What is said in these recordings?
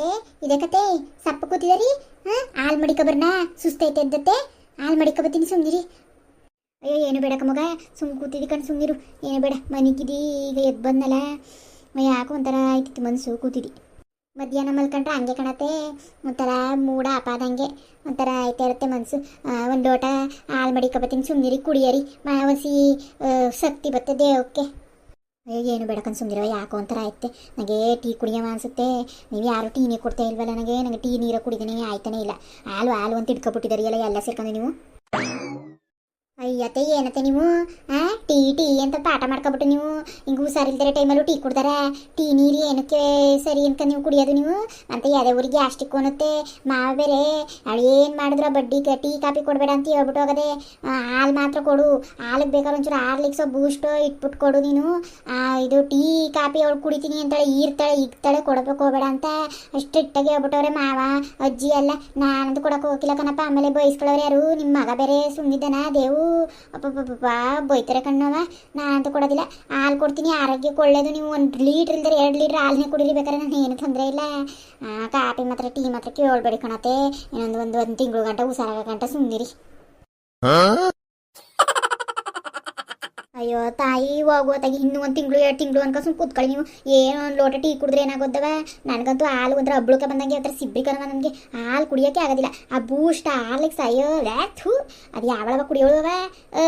ಅತ್ತೆ ಇದೇ ಕತೆ. ಸಪ್ಪ ಕೂತಿದಾರಿ ಹಾ, ಹಾಲು ಮಡಿಕೊಬರ್ನ? ಸುಸ್ತೈತೆ ಎದ್ದತ್ತೆ ಹಾಲು ಮಡಿಕೊಬತ್ತೀನಿ ಸುಮ್ನಿರಿ. ಅಯ್ಯೋ, ಏನು ಬೇಡಕ್ಕ ಮಗ. ಸುಮ್ ಕೂತಿದ್ದಿ ಕಣ್ ಸುಮ್ನಿರು. ಏನು ಬೇಡ, ಮನಿಗಿದಿ. ಈಗ ಎದ್ದು ಬಂದಲ್ಲ ಯಾಕೋ ಒಂಥರ ಆಯ್ತಿತ್ತು ಮನಸ್ಸು ಕೂತಿದ್ದಿ ಮಧ್ಯಾಹ್ನ ಮಲ್ಕೊಂಡ್ರೆ ಹಂಗೆ ಕಾಣತ್ತೆ. ಒಂಥರ ಮೂಡ ಅಪಾದಂಗೆ ಒಂಥರ ಆಯ್ತಾ ಇರುತ್ತೆ ಮನಸ್ಸು ಒಂದು ಲೋಟ ಮಡಿಕ ಮಡಿಕೊಬತ್ತೀನಿ ಸುಮ್ನಿರಿ, ಕುಡಿಯರಿ. ಮಾವಸಿ ಶಕ್ತಿ ಬತ್ತೆ ದೇವಕ್ಕೆ ಏನು ಬೇಡಕನ್ ಸುಮ್ಮನಿರೋ ಯಾಕೋ ಒಂಥರ ಆಯ್ತೆ. ನನಗೆ ಟೀ ಕುಡಿಯೋ ಅನ್ಸುತ್ತೆ. ನೀವು ಯಾರು ಟೀನೇ ಕೊಡ್ತಾ ಇಲ್ವಲ್ಲ ನನಗೆ ನನಗೆ ಟೀ ನೀರು ಕುಡಿದೇನೆ ಆಯ್ತಾನೆ ಇಲ್ಲ. ಹಾಲು ಹಾಲು ಅಂತ ಇಟ್ಕೊಬಿಟ್ಟಿದ್ದಾರೆ ಎಲ್ಲ ಎಲ್ಲ ಸೇರ್ಕೊಂಡು ನೀವು? ಅಯ್ಯತ್ತೆ ಏನತ್ತೆ ನೀವು? ಆ, ಟೀ ಟೀ ಅಂತ ಪಾಠ ಮಾಡ್ಕೊಬಿಟ್ಟು ನೀವು? ಹಿಂಗೆ ಹುಷಾರಿಲ್ದಿರೋ ಟೈಮಲ್ಲೂ ಟೀ ಕುಡ್ದಾರ? ಟೀ ನೀರು ಏನಕ್ಕೆ ಸರಿ ಅಂತ ನೀವು ಕುಡಿಯೋದು ನೀವು? ಅಂತ ಯಾವುದೇ ಊರಿಗೆ ಗ್ಯಾಸ್ಟಿಕ್ ಅನ್ನತ್ತೆ ಮಾವ ಬೇರೆ. ಏನು ಮಾಡಿದ್ರ ಬಡ್ಡಿ ಟೀ, ಕಾಫಿ ಕೊಡಬೇಡ ಅಂತ ಹೇಳ್ಬಿಟ್ಟು ಹೋಗದೆ. ಹಾಲು ಮಾತ್ರ ಕೊಡು. ಹಾಲಿಗೆ ಬೇಕಾದ್ರೆ ಒಂಚೂರು ಹಾರ್ಲಿಕ್ಸೋ ಬೂಸ್ಟ್ ಇಟ್ಬಿಟ್ಟು ಕೊಡು ನೀನು. ಇದು ಟೀ, ಕಾಫಿ ಅವಳು ಕುಡಿತೀನಿ ಅಂತಾಳೆ, ಈರ್ತಾಳೆ ಇಗ್ತಾಳೆ ಕೊಡಬೇಕು ಹೋಗಬೇಡ ಅಂತ ಸ್ಟ್ರಿಕ್ಟಾಗಿ ಹೇಳ್ಬಿಟ್ಟವ್ರೆ ಮಾವ, ಅಜ್ಜಿ ಎಲ್ಲ. ನಾನಂದು ಕೊಡೋಕೆ ಹೋಗಿಲ್ಲ ಕಣಪ್ಪ. ಆಮೇಲೆ ಬಯಸ್ಕೊಳ್ಳೋರು ಯಾರು? ನಿಮ್ಮ ಮಗ ಬೇರೆ ಸುಮ್ಮನಿದ್ದಾನ ದೇವು? ಅಪ್ಪಪ್ಪ ಬೈತಾರೆ ಕಣ್ಣವ ನಾನಂತೂ ಕೊಡೋದಿಲ್ಲ. ಹಾಲು ಕೊಡ್ತೀನಿ, ಆರೋಗ್ಯಕ್ಕೆ ಒಳ್ಳೇದು. ನೀವು ಒಂದು ಲೀಟ್ರ್ ಇಲ್ದರೆ ಎರಡು ಲೀಟ್ರ್ ಹಾಲನ್ನೇ ಕುಡೀರಿ, ಬೇಕಾದ್ರೆ ನಾನು ಏನು ತೊಂದರೆ ಇಲ್ಲ. ಕಾಫಿ ಮಾತ್ರ, ಟೀ ಮಾತ್ರ ಕೇಳಬೇಡಿ ಕಣತೆ ಇನ್ನೊಂದು ಒಂದು ಒಂದು ತಿಂಗಳು ಗಂಟೆ ಉಸಾರಾಗ ಗಂಟೆ ಸುಮ್ಮನಿರಿ ಅಯ್ಯೋ, ತಾಯಿ ಹೋಗುವತ್ತಾಗಿ ಇನ್ನೂ ಒಂದು ತಿಂಗಳು, ಎರಡು ತಿಂಗಳು ಅನ್ಕ ಸುಮ್ ಕೂತ್ಕೊಳ್ಳಿ ನೀವು. ಏನೋ ಒಂದು ಲೋಟ ಟೀ ಕುಡಿದ್ರೆ ಏನಾಗೋದವ ನನಗಂತೂ ಹಾಲು ಒಂಥರ ಹಬ್ಳಕ್ಕೆ ಬಂದಂಗೆ ಒಂಥರ ಸಿಬ್ಬಿ ಕಣವ ನನಗೆ. ಹಾಲು ಕುಡಿಯೋಕ್ಕೆ ಆಗೋದಿಲ್ಲ. ಆ ಬೂಸ್ಟ್ ಹಾಲಿಗೆ ಸಾಯೋ ವ್ಯಾಥು ಅದು ಯಾವಳವ ಕುಡಿಯೋಳುವ?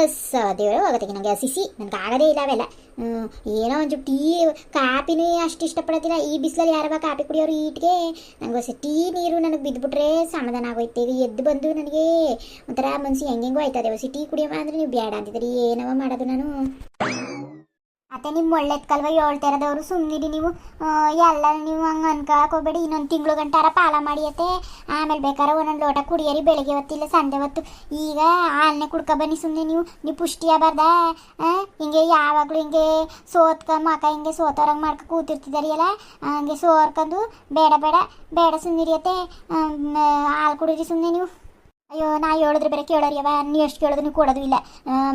ಸ, ದೇವರೇ ಹೋಗತ್ತೆ ನನಗೆ ಸಿಸಿ, ನನಗೆ ಆಗೋದೇ ಇಲ್ಲ ಅವೆಲ್ಲ. ಏನೋ ಒಂಚೂರು ಟೀ, ಕಾಪಿನೇ ಅಷ್ಟು ಇಷ್ಟಪಡತ್ತಿಲ್ಲ. ಈ ಬಿಸಿಲಲ್ಲಿ ಯಾರವ ಕಾಪಿ ಕುಡಿಯೋರು ಈಟ್ಗೆ? ನನಗೆ ಹೊಸ ಟೀ ನೀರು ನನಗೆ ಬಿದ್ದುಬಿಟ್ರೆ ಸಮಾಧಾನ ಆಗೋಯ್ತೆ ಎದ್ದು ಬಂದು ನನಗೆ ಒಂಥರ ಮನ್ಸು ಹೆಂಗೆಂಗೋ ಆಯ್ತದೆ. ಹೊಸ ಟೀ ಕುಡಿಯವ ಅಂದ್ರೆ ನೀವು ಬೇಡ ಅಂತಿದ್ರಿ ಏನವ ಮಾಡೋದು ನಾನು? ಅತ್ತೆ ನಿಮ್ಮ ಒಳ್ಳೆತ್ಕಲ್ವ ಕಲ್ವ ಇರೋದವ್ರು ಸುಮ್ಮನಿರಿ ನೀವು. ಎಲ್ಲ ನೀವು ಹಂಗೆ ಅನ್ಕೊಳಕ್ ಹೋಗ್ಬೇಡಿ. ಇನ್ನೊಂದು ತಿಂಗಳು ಗಂಟಾರ ಪಾಲ ಮಾಡಿಯತ್ತೆ ಆಮೇಲೆ ಬೇಕಾದ್ರೆ ಒಂದೊಂದು ಲೋಟ ಕುಡಿಯರಿ. ಬೆಳಗ್ಗೆ ಹೊತ್ತಿಲ್ಲ, ಸಂಜೆ ಹೊತ್ತು. ಈಗ ಹಾಲನ್ನೇ ಕುಡ್ಕೊ ಬನ್ನಿ ಸುಮ್ಮನೆ ನೀವು. ನೀವು ಪುಷ್ಟಿ ಆಗಬಾರ್ದ? ಹಿಂಗೆ ಯಾವಾಗಲೂ ಹಿಂಗೆ ಸೋತ್ಕ ಮಕ ಹಿಂಗೆ ಸೋತವ್ರಂಗೆ ಮಾಡ್ಕೊ ಕೂತಿರ್ತಿದಾರಿ ಅಲ್ಲ ಹಂಗೆ ಸೋರ್ಕಂದು ಬೇಡ ಬೇಡ. ಬೇಡ ಸುಮ್ಮನಿರಿಯತ್ತೆ ಹಾಲು ಕುಡೀರಿ ಸುಮ್ಮನೆ ನೀವು. ಅಯ್ಯೋ ನಾ ಹೇಳಿದ್ರೆ ಬೇರೆ ಕೇಳೋರಿ ಅವ ನೀ ಎಷ್ಟು ಕೇಳೋದು ನೀವು ಕೊಡೋದು ಇಲ್ಲ.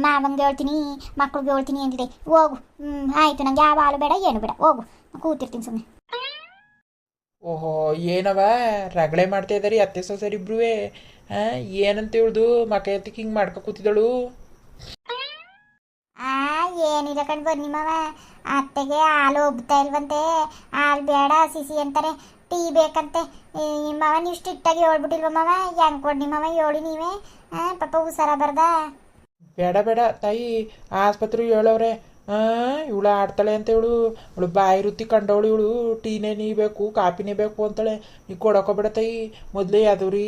ಮಾವಂಗೆ ಹೇಳ್ತೀನಿ ಮಕ್ಳಿಗೆ ಹೇಳ್ತೀನಿ ಅಂತಿದೆ ಹೋಗು ಹ್ಞೂ ಆಯಿತು ನಂಗೆ ಯಾವ ಹಾಲು ಬೇಡ ಏನು ಬೇಡ ಹೋಗು. ಕೂತಿರ್ತೀನಿ ಸುಮ್ಮನೆ ಓಹೋ ಏನವ? ರಗಳೆ ಮಾಡ್ತಾ ಇದ್ದಾರೆ ಅತ್ತೆ ಸೊಸರಿಬ್ರು ಏನಂತ ಹೇಳ್ದು? ಮಕ್ಕ ಎತ್ತಿ ಹಿಂಗೆ ಮಾಡ್ಕೊ ಕೂತಿದಳು ಆ ಏನಿಲ್ಲ ಕಣ್ ಬನ್ನಿ ಮಾವ. ಅತ್ತೆಗೆ ಹಾಲು ಒಬ್ಬತಾ ಇಲ್ವಂತೆ. ಹಾಲು ಬೇಡ ಸಿಸಿ ಅಂತಾರೆ. ಟೀ ಬೇಕಂತೆ. ಮಾವ ನೀವು ಸ್ಟ್ರಿಕ್ಟಾಗಿ ಹೇಳ್ಬಿಟ್ಟಿಲ್ವ ಮಾವ? ಹೆಂಗೆ ಕೊಡಿ ಮಾವ? ಹೇಳಿ ನೀವೇ. ಪಾಪ ಹುಷಾರ ಬರ್ದ. ಬೇಡ ಬೇಡ ತಾಯಿ. ಆಸ್ಪತ್ರೆ ಹೇಳವ್ರೆ. ಇವಳು ಆಡ್ತಾಳೆ ಅಂತ ಹೇಳು ಇವಳು ಬಾಯಿ ರುತಿ ಕಂಡವಳು ಇವಳು. ಟೀನೇ ನೀ ಬೇಕು ಕಾಪಿನೇ ಬೇಕು ಅಂತಾಳೆ. ಕೊಡಕೋ ಬೇಡ ತಾಯಿ. ಮೊದಲೇ ಅದು ರೀ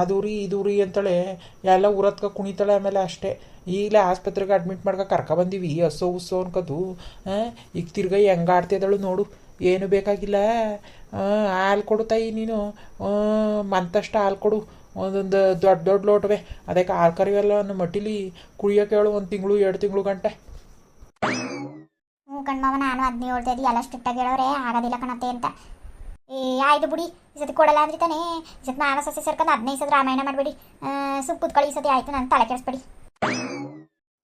ಅದು ರೀ ಇದು ಅಂತಾಳೆ. ಎಲ್ಲ ಉರತ್ಕ ಕುಣಿತಾಳೆ ಆಮೇಲೆ ಅಷ್ಟೇ. ಈಗಲೇ ಆಸ್ಪತ್ರೆಗೆ ಅಡ್ಮಿಟ್ ಮಾಡ್ಕ ಕರ್ಕೊ ಬಂದೀವಿ. ಹಸೋ ಉಸೋ ಅನ್ಕೋದು. ಆ, ಈಗ ತಿರ್ಗಾ ಹೆಂಗೆ ಆಡ್ತಿದ್ದಾಳು ನೋಡು. ಏನು ಬೇಕಾಗಿಲ್ಲ. ಹಾಲು ಕೊಡು ತಾಯಿ ನೀನು. ಮಂತಷ್ಟು ಹಾಲು ಕೊಡು. ಒಂದೊಂದು ದೊಡ್ಡ ದೊಡ್ಡ ಲೋಟವೆ. ಅದಕ್ಕೆ ಹಾಲು ಕರಿವೆಲ್ಲ ಒಂದು ಮಟ್ಟಿಲಿ ಕುಡಿಯೋಕೆ ಹೇಳು ಒಂದು ತಿಂಗಳು ಎರಡು ತಿಂಗಳು ಗಂಟೆ. ಹ್ಞೂ ಕಣ್ಮಾವ ನಾನು ಅದನ್ನೇ ಹೇಳ್ತಾ ಇದ್ದಿ ಎಲ್ಲ ಸ್ಟ್ರಿಕ್ಟಾಗಿ ಹೇಳೋರೆ ಆಗೋದಿಲ್ಲ ಕಣತ್ತೆ ಅಂತ. ಏ ಆಯ್ತು ಬಿಡಿ. ಈ ಸತಿ ಕೊಡಲ್ಲ ಅಂದ್ರೆ ತಾನೇ. ಈ ಸತಿ ಮಾವ ಸೊಸೆ ಸೇರ್ಕೊಂಡು ಹದಿನೈದು ಸತಿ ರಾಮಾಯಣ ಮಾಡಬೇಡಿ. ಸುಮ್ ಕೂತ್ಕೊಳ್ಳಿ ಈ ಸತಿ. ಆಯ್ತು ನಾನು ತಲೆ ಕೆಡಿಸ್ಬೇಡಿ.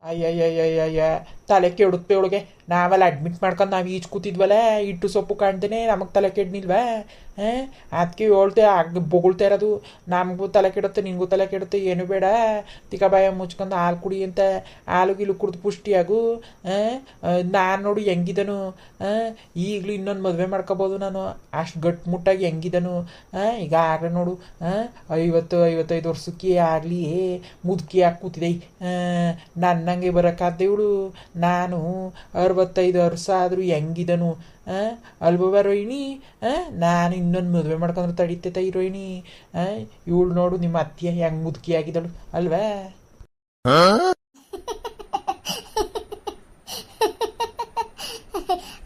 ಅಯ್ಯಯ್ಯಯ್ಯಯ್ಯ ತಲೆ ಕೆಡುತ್ತೆ ಅವಳಿಗೆ. ನಾವೆಲ್ಲ ಅಡ್ಮಿಟ್ ಮಾಡ್ಕೊಂಡು ನಾವು ಈಜು ಕೂತಿದ್ವಲ್ಲ ಇಟ್ಟು ಸೊಪ್ಪು ಕಾಣ್ತೇನೆ ನಮಗೆ ತಲೆ ಕೆಡ್ನಿಲ್ವಾ? ಹಾಂ? ಅದಕ್ಕೆ ಹೇಳ್ತೆ ಆಗ ಬೊಗಳ್ತಾ ಇರೋದು. ನಮಗೂ ತಲೆ ಕೆಡುತ್ತೆ, ನಿನಗೂ ತಲೆ ಕೆಡುತ್ತೆ, ಏನು ಬೇಡ. ತಿಕಬಾಯ ಮುಚ್ಕೊಂಡು ಹಾಲು ಕುಡಿ ಅಂತ ಹಾಲು ಗಿಲು ಕುಡ್ದು ಪುಷ್ಟಿಯಾಗು. ನಾನು ನೋಡು ಹೆಂಗಿದನು. ಈಗಲೂ ಇನ್ನೊಂದು ಮದುವೆ ಮಾಡ್ಕೋಬೋದು ನಾನು. ಅಷ್ಟು ಗಟ್ಟಿಮುಟ್ಟಾಗಿ ಹೆಂಗಿದನು. ಈಗ ಆಗ್ಲೇ ನೋಡು. ಹಾಂ? ಐವತ್ತು, ಐವತ್ತೈದು ವರ್ಷಕ್ಕೆ ಆಗಲಿ ಮುದುಕಿ ಹಾಕಿ ಕೂತಿದೆ ನನ್ನಂಗೆ ಬರೋಕ್ಕಾದ್ದೆ ಇವಳು. ನಾನು ಅರವತ್ತೈದು ವರ್ಷ ಆದರೂ ಹೆಂಗಿದನು ಆ, ಅಲ್ವವ ರೋಹಿಣಿ ನಾನು ಇನ್ನೊಂದು ಮದುವೆ ಮಾಡ್ಕೊಂಡ್ರೆ ತಡೀತೈತ ಈ ರೋಹಿಣಿ ಇವಳು ನೋಡು ನಿಮ್ಮ ಅತ್ತಿಯ ಹೆಂಗೆ ಮುದುಕಿ ಆಗಿದಳು ಅಲ್ವಾ?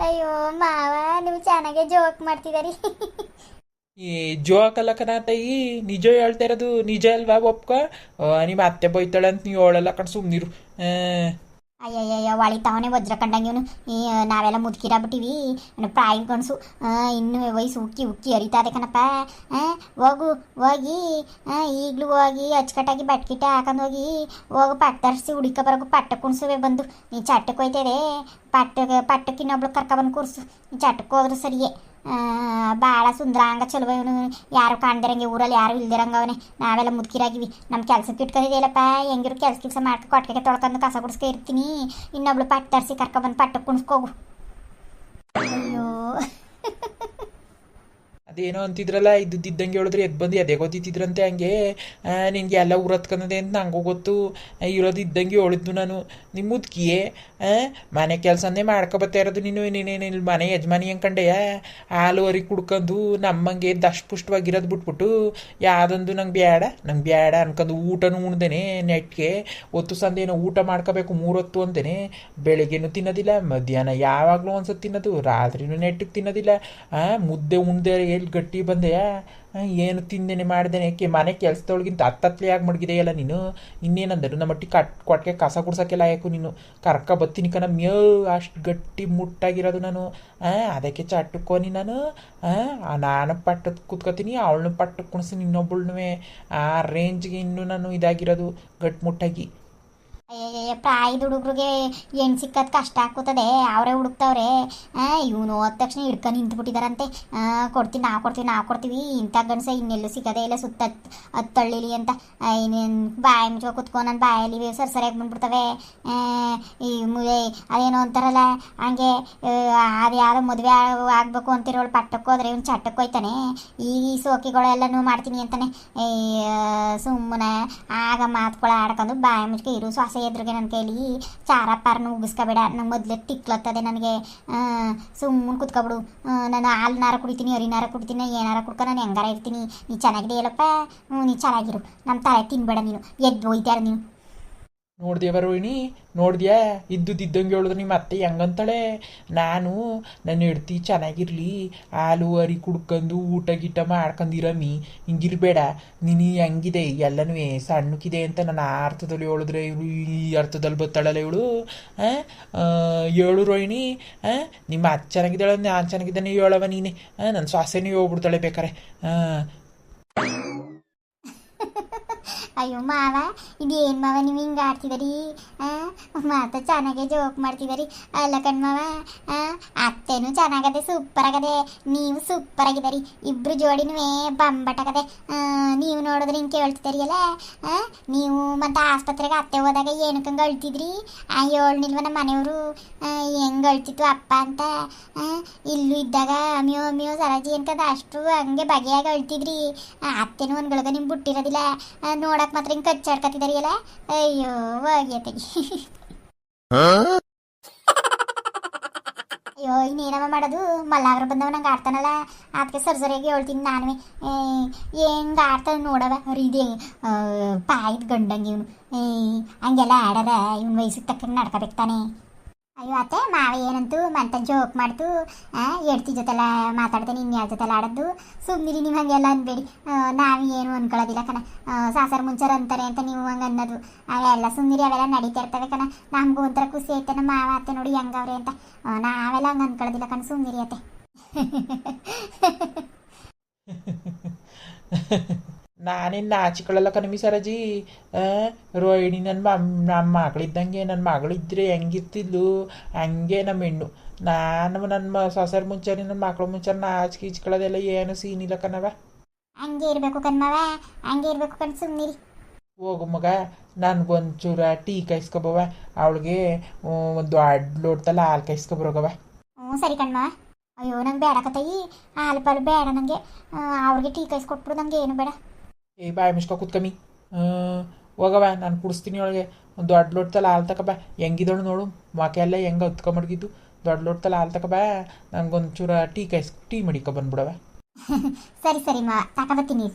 ಅಯ್ಯೋ ಮಾವ ನೀವು ಚೆನ್ನಾಗೆ ಜೋಕ್ ಮಾಡ್ತಿದಾರಿ ಈ ಜೋಕ್ ಅಲ್ಲ ಕಣ ತಾಯಿ ನಿಜ ಹೇಳ್ತಾ ಇರೋದು ನಿಜ ಅಲ್ವಾ ಒಪ್ಕ? ನಿಮ್ಮ ಅತ್ತೆ ಬೈತಾಳೆ ಅಂತ ನೀವು ಹೇಳಲ್ಲ ಕಣ್ ಸುಮ್ಮನಿರು ಅಯ್ಯಯ್ಯಯ್ಯ ಒಳಿತಾವನೆ ವಜ್ರ ಕಂಡಂಗೆ ಇವನು ನಾವೆಲ್ಲ ಮುದುಕಿರಾಗ್ಬಿಟ್ಟಿವಿ. ಪ್ರಾಯ ಗಣಸು ಇನ್ನು ವಯಸ್ಸು ಉಕ್ಕಿ ಉಕ್ಕಿ ಹರಿತಾದೆ ಕಣಪ್ಪ. ಹೋಗು, ಹೋಗಿ. ಈಗಲೂ ಹೋಗಿ ಅಚ್ಚುಕಟ್ಟಾಗಿ ಬಟ್ಕಿಟ್ಟೆ ಹಾಕೊಂಡು ಹೋಗಿ. ಹೋಗು ಪಟ್ಟ ತರಿಸಿ ಹುಡುಕ ಬರೋಗು ಪಟ್ಟ ಕುಣ್ಸುವೆ ಬಂದು. ನೀ ಚಟ್ಟಕ್ಕೆ ಹೋಯ್ತದೆ ಪಟ್ಟಕ್ಕೆ ಪಟ್ಟಕ್ಕೆ ಇನ್ನೊಬ್ಳು ಕರ್ಕೊಬಂದು ಕೂರಿಸು. ಚಟ್ಟಕ್ಕೆ ಹೋದ್ರೆ ಸರಿಯೇ. ಭಾಳ ಸುಂದರ ಸುಂದರಾಂಗ ಚಲೋ ಇವನು. ಯಾರು ಕಾಣ್ದಿರಂಗೆ ಊರಲ್ಲಿ, ಯಾರು ಇಲ್ದಿರಂಗ ಅವನೇ. ನಾವೆಲ್ಲ ಮುದುಕಿರಾಗಿವಿ. ನಮ್ಮ ಕೆಲ್ಸಕ್ಕೆ ಇಟ್ಕೊಂಡಿದ್ದೀಯಲ್ಲಪ್ಪ ಹೆಂಗಿರು ಕೆಲಸ ಕೆಲಸ ಮಾಡ್ಕೊ ಕೊಟ್ಟಿಗೆ ತೊಳ್ಕೊಂಡು ಕಸ ಗುಡಿಸ್ಕೊ ಇರ್ತೀನಿ. ಇನ್ನೊಬ್ಳು ಪಟ್ಟು ತರಿಸಿ ಕರ್ಕೊಬಂದು ಪಟ್ಟಕ್ಕೆ ಕುಣಿಸ್ಕೋಗು. ಅಯ್ಯೋ. ಅದೇನೋ ಅಂತಿದ್ರಲ್ಲ ಇದ್ದಿದ್ದಂಗೆ ಹೇಳಿದ್ರೆ ಎದ್ದು ಬಂದು ಎದೆ ಗೊತ್ತಿದ್ರಂತೆ ಹಂಗೆ. ನಿನಗೆ ಎಲ್ಲ ಉರತ್ಕಂದದೆ ಅಂತ ನಂಗೂ ಗೊತ್ತು. ಇರೋದು ಇದ್ದಂಗೆ ಹೇಳಿದ್ದು ನಾನು. ನಿಮ್ಮ ಮುದ್ಕಿಯೇ? ಮನೆ ಕೆಲಸನೇ ಮಾಡ್ಕೊಬತ್ತಾ ಇರೋದು ನೀನು ನೀನೇನು ಇಲ್ಲಿ ಮನೆ ಯಜಮಾನಿ ಅಂಕಂಡೆಯ ಹಾಲು ಅರಿ ಕುಡ್ಕೊಂಡು ನಮ್ಮಂಗೆ ದಷ್ಟಪುಷ್ಟವಾಗಿರೋದು ಬಿಟ್ಬಿಟ್ಟು, ಯಾವುದೊಂದು ನಂಗೆ ಬೇಡ ನಂಗೆ ಬೇಡ ಅನ್ಕೊಂಡು ಊಟನೂ ಉಣ್ದೇನೆ ನೆಟ್ಗೆ. ಹೊತ್ತು ಸಂದೇನೋ ಊಟ ಮಾಡ್ಕೋಬೇಕು, ಮೂರೊತ್ತು ಅಂತೇನೆ ಬೆಳಗ್ಗೆನೂ ತಿನ್ನೋದಿಲ್ಲ, ಮಧ್ಯಾಹ್ನ ಯಾವಾಗಲೂ ಒಂದ್ಸತಿ ತಿನ್ನೋದು, ರಾತ್ರಿನೂ ನೆಟ್ಟಿಗೆ ತಿನ್ನೋದಿಲ್ಲ. ಮುದ್ದೆ ಉಣ್ದೆ ಎಲ್ಲಿ ಗಟ್ಟಿ ಬಂದೆ ಏನು ತಿಂದೇನೆ ಮಾಡ್ದೇನೆ ಕೆ ಮನೆ ಕೆಲಸದೊಳಗಿಂತ ಹತ್ತತ್ಲೆಯಾಗಿ ಮಡಗಿದೆಯಲ್ಲ ನೀನು? ಇನ್ನೇನಂದರು ನಮ್ಮ ಮಟ್ಟಿ ಕಟ್ ಕೊಟ್ಟಿಗೆ ಕಸ ಗುಡ್ಸೋಕ್ಕೆಲ್ಲ ಯಾಕು ನೀನು? ಕರ್ಕ ಬತ್ತೀನಿ ಕಣ, ಮ್ಯೋ, ಅಷ್ಟು ಗಟ್ಟಿ ಮುಟ್ಟಾಗಿರೋದು ನಾನು. ಅದಕ್ಕೆ ಚಟ್ಟಕ್ಕೋನಿ ನಾನು. ನಾನು ಪಟ್ಟದ ಕೂತ್ಕೋತೀನಿ, ಅವಳನ್ನ ಪಟ್ಟಕ್ಕೆ ಕುಣಿಸ್ತೀನಿ ಇನ್ನೊಬ್ಬಳನ್ನೇ ಆ ರೇಂಜ್ಗೆ ಇನ್ನೂ ನಾನು ಇದಾಗಿರೋದು ಗಟ್ಟಿ ಮುಟ್ಟಾಗಿ ಪ್ರಾಯದ ಹುಡುಗ್ರಿಗೆ ಹೆಣ್ಣು ಸಿಕ್ಕದ್ ಕಷ್ಟ ಆಗ್ತದೆ ಅವರೇ ಹುಡುಕ್ತವ್ರೆ. ಇವನು ಹೋದ ತಕ್ಷಣ ಹಿಡ್ಕೊಂಡು ನಿಂತ್ಬಿಟ್ಟಿದಾರಂತೆ. ಕೊಡ್ತೀನಿ, ನಾವು ಕೊಡ್ತೀವಿ ನಾವು ಕೊಡ್ತೀವಿ. ಇಂಥ ಗಣಸ ಇನ್ನೆಲ್ಲೂ ಸಿಗೋದೇ ಇಲ್ಲ ಸುತ್ತ ಹತ್ತಳ್ಳಿಲಿ ಅಂತ. ಇನ್ನೇನು ಬಾಯಿ ಮುಚ್ಚೋ ಕುತ್ಕೊಂಡು ನನ್ನ ಬಾಯಲ್ಲಿ ಸರಿ ಸರಿಯಾಗಿ ಬಂದ್ಬಿಡ್ತವೆ. ಈ ಅದೇನೋ ಅಂತಾರಲ್ಲ, ಹಂಗೆ ಅದು ಯಾರೋ ಮದುವೆ ಆಗಬೇಕು ಅಂತಿರೋಳು ಪಟ್ಟಕ್ಕೆ ಹೋದ್ರೆ ಇವ್ನು ಚಟ್ಟಕ್ಕೆ ಹೋಯ್ತಾನೆ. ಈ ಈ ಸೋಕಿಗಳೆಲ್ಲನೂ ಮಾಡ್ತೀನಿ ಅಂತಾನೆ. ಸುಮ್ಮನೆ ಆಗ ಮಾತ್ಕೊಳ ಆಡ್ಕೊಂಡು ಬಾಯಿ ಮುಚ್ಕೆ ಇರು, ಶ್ವಾಸ ಎದುರಿಗೆ ನನ್ನ ಕೈಲಿ ಚಾರ ಪಾರನ ಉಗಿಸ್ಕೋಬೇಡ. ನಂಗೆ ಮೊದಲೇ ತಿಕ್ಲತ್ತದೆ ನನಗೆ. ಸುಮ್ಮನೆ ಕುತ್ಕೊಬಿಡು. ನಾನು ಹಾಲ್ನಾರ ಕುಡಿತೀನಿ ಹರಿನಾರ ಕುಡಿತೀನಿ, ಏನಾರ ಕುಡ್ಕೊ, ನಾನು ಹೆಂಗಾರ ಇರ್ತೀನಿ. ನೀ ಚೆನ್ನಾಗಿದೆಯಲ್ಲಪ್ಪ. ಹ್ಞೂ ನೀ ಚೆನ್ನಾಗಿರು. ನಮ್ಮ ತಲೆ ತಿನ್ಬೇಡ ನೀನು. ಎದ್ದು ಹೋಯ್ತಾರ ನೀನು. ನೋಡ್ದ್ಯವ ರೋಹಿಣಿ ನೋಡ್ದ್ಯಾ? ಇದ್ದುದಿದ್ದಂಗೆ ಹೇಳಿದ್ರೆ ನಿಮ್ಮ ಅತ್ತೆ ಹೆಂಗಂತಾಳೆ? ನಾನು ನನ್ನ ಹೆಡ್ತಿ ಚೆನ್ನಾಗಿರ್ಲಿ, ಹಾಲು ಅರಿ ಕುಡ್ಕೊಂಡು ಊಟ ಗೀಟ ಮಾಡ್ಕೊಂಡಿರಮ್ಮಿ ಹಿಂಗಿರ್ಬೇಡ, ನೀನು ಹೆಂಗಿದೆ? ಎಲ್ಲನೂ ಸಣ್ಣಕ್ಕಿದೆ ಅಂತ ನಾನು ಆ ಅರ್ಥದಲ್ಲಿ ಹೇಳಿದ್ರೆ ಇವಳು ಈ ಅರ್ಥದಲ್ಲಿ ಬತ್ತಾಳಲ್ಲ ಇವಳು. ಹೇಳು ರೋಹಿಣಿ ನಿಮ್ಮ ಅತ್ತೆ ಚೆನ್ನಾಗಿದ್ದಾಳೆ, ನಾನು ಚೆನ್ನಾಗಿದ್ದಾನೆ, ಹೇಳವ ನೀನೆ. ನನ್ನ ಶ್ವಾಸನೇ ಹೋಗ್ಬಿಡ್ತಾಳೆ ಬೇಕಾರೆ. ಹಾಂ ಅಯ್ಯೋ ಮಾವ ಇದೇನು ಮಾವ ನೀವು ಹಿಂಗೆ ಆಡ್ತಿದ್ದೀರಿ ಮಾತ ಚೆನ್ನಾಗೆ ಜೋಕ್ ಮಾಡ್ತಿದ್ದೀರಿ ಅಲ್ಲ ಕಣ್ ಮಾವ ಆ, ಅತ್ತೆನೂ ಚೆನ್ನಾಗದೆ ಸೂಪರ್ ಆಗದೆ ನೀವು ಸೂಪರ್ ಆಗಿದ್ದೀರಿ ಇಬ್ರು ಜೋಡಿನೂ ಬಂಬಟಾಗದೆ ನೀವು ನೋಡಿದ್ರೆ ಹಿಂಗೆ ಕೇಳ್ತಿದ್ದೀರಿ ಅಲ್ಲ ನೀವು ಮತ್ತೆ ಆಸ್ಪತ್ರೆಗೆ ಅತ್ತೆ ಹೋದಾಗ ಏನಕ್ಕಂಗೆ ಅಳ್ತಿದ್ರಿ? ಏಳ್ನಿಲ್ವ ನಮ್ಮ ಮನೆಯವರು ಹೆಂಗೆ ಅಳ್ತಿತ್ತು ಅಪ್ಪ ಅಂತ? ಇಲ್ಲೂ ಇದ್ದಾಗ ಅಮ್ಯೋ ಅಮ್ಯೋ ಸರಾಜಿ ಅಂತ ಅಷ್ಟು ಹಂಗೆ ಬಗೆಯಾಗಿ ಅಳ್ತಿದ್ರಿ. ಅತ್ತೆನು ಅತ್ತೆನೂ ಒಂದು ಗಳಿಗೆ ನಿಮ್ಗೆ ಬಿಟ್ಟಿರೋದಿಲ್ಲ. ಆ, ನೋಡಕ್ ಮಾತ್ರ ಹಿಂಗೆ ಕಚ್ಚಾಡ್ಕತ್ತಿದಾರಿಯಲ್ಲ ಅಯ್ಯೋ ಹೋಗ್ಯತೆಗಿ ಅಯ್ಯೋ, ಇನ್ನೇನವ ಮಾಡೋದು? ಮಲ್ಲಾಗ್ರ ಬಂದವ ನಂಗೆ ಆಡ್ತಾನಲ್ಲ. ಅದಕ್ಕೆ ಸರಿ ಸರಿಯಾಗಿ ಹೇಳ್ತೀನಿ ನಾನು ಹೆಂಗೆ ಆಡ್ತಾನೆ ನೋಡವ. ರೀದಿ ಪಾಯ್ದು ಗಂಡಂಗೆ ಇವನು. ಹಂಗೆಲ್ಲ ಆಡದ. ಇವನ್ ವಯಸ್ಸಿಗೆ ತಕ್ಕಂಗೆ ನಡ್ಕೋಬೇಕು ತಾನೆ. ಅಯ್ಯೋ ಅತ್ತೆ, ಮಾವ ಏನಂತೂ ಮಂತ ಜೋಕ್ ಮಾಡ್ತು. ಎಡ್ತಿ ಜೊತೆಲ್ಲ ಮಾತಾಡ್ತೇನೆ ಇನ್ಯಾರ ಜೊತೆಲ್ಲ ಆಡದ್ದು ಸುಮ್ಮನಿರಿ ನೀವು ಹಂಗೆಲ್ಲ ಅನ್ಬೇಡಿ. ನಾವು ಏನು ಅನ್ಕೊಳ್ಳೋದಿಲ್ಲ ಕಣ. ಸಾಸರ ಮುಂಚಾರ ಅಂತಾರೆ ಅಂತ ನೀವು ಹಂಗೆ ಅನ್ನೋದು. ಅವೆಲ್ಲ ಸುಮ್ಮನಿರಿ ಅವೆಲ್ಲ ನಡೀತಾ ಇರ್ತವೆ ಕಣ. ನಮಗೂ ಒಂಥರ ಖುಷಿ ಐತೆ ಮಾವ, ಅತ್ತೆ ನೋಡಿ ಹೆಂಗವ್ರೆ ಅಂತ. ನಾವೆಲ್ಲ ಹಂಗೆ ಅನ್ಕೊಳ್ಳೋದಿಲ್ಲ ಕಣ ಸುಮ್ಮನಿರಿ ಅತ್ತೆ. ನಾನೇನು ನಾಚಿಕೊಳ್ಳಲ್ಲ ಕಣಮಿ ಸರಜಿ ರೋಹಿಣಿ ನನ್ನ ಮಮ್ ನಮ್ಮ ಮಗಳಿದ್ದಂಗೆ ನನ್ನ ಮಗಳಿದ್ರೆ ಹೆಂಗಿರ್ತಿದ್ಲು? ಹಂಗೆ ನಮ್ಮ ಹೆಣ್ಣು. ನಾನು ನನ್ನ ಸೊಸೆರ ಮುಂಚಾರಿ ನನ್ನ ಮಕ್ಳ ಮುಂಚೆ ನಾಚಿಕೆ ಈಚ್ಕೊಳ್ಳೋದೆಲ್ಲ ಏನು ಸೀನ್ ಇಲ್ಲ ಕಣವ ಹಂಗೆ ಇರಬೇಕು ಕಣ್ಮವ ಹಂಗೆ ಇರಬೇಕು ಕಣ್ ಸುಮ್ಮನಿರಿ ಹೋಗು ಮಗ ನನಗೊಂಚೂರ ಟೀ ಕಾಯಿಸ್ಕೊಬವ ಅವಳಿಗೆ ಒಂದು ದೊಡ್ಡ ಲೋಟದಲ್ಲಿ ಹಾಲು ಕಾಯಿಸ್ಕೊಬರೋಗವ ಹ್ಞೂ ಸರಿ ಕಣ್ಮವ ಅಯ್ಯೋ ನಂಗೆ ಬೇಡ ಕತಾಯಿ ಹಾಲು ಪಾಲು ಬೇಡ ನನಗೆ ಅವ್ರಿಗೆ ಟೀ ಕಾಯಿಸ್ಕೊಟ್ಬಿಡು ನಂಗೆ ಏನು ಬೇಡ. ಏ, ಬಾಯ್ ಮಿಷ್ಕ ಕೂತ್ಕಮ್ಮಿ ಹೋಗವ ನಾನು ಕುಡಿಸ್ತೀನಿ ಒಳಗೆ ಒಂದು ದೊಡ್ಡ ಲೋಟದಲ್ಲಿ ಹಾಲು ಬಾ. ಹೆಂಗಿದಳು ನೋಡು ಮಾಕೆ ಎಲ್ಲ ಹೆಂಗೆ ಹೊತ್ಕೊಂಬಡ್ಗಿದ್ದು ದೊಡ್ಡ ಲೋಟದಲ್ಲಿ ಹಾಲು ಒಂದು ನನಗೊಂಚೂರ ಟೀ ಕಾಯಿಸ್ ಟೀ ಮಡಿಕೊ ಬಂದ್ಬಿಡವ. ಸರಿ ಸರಿ ಮಾ ತಗೊಬತ್ತೀನಿ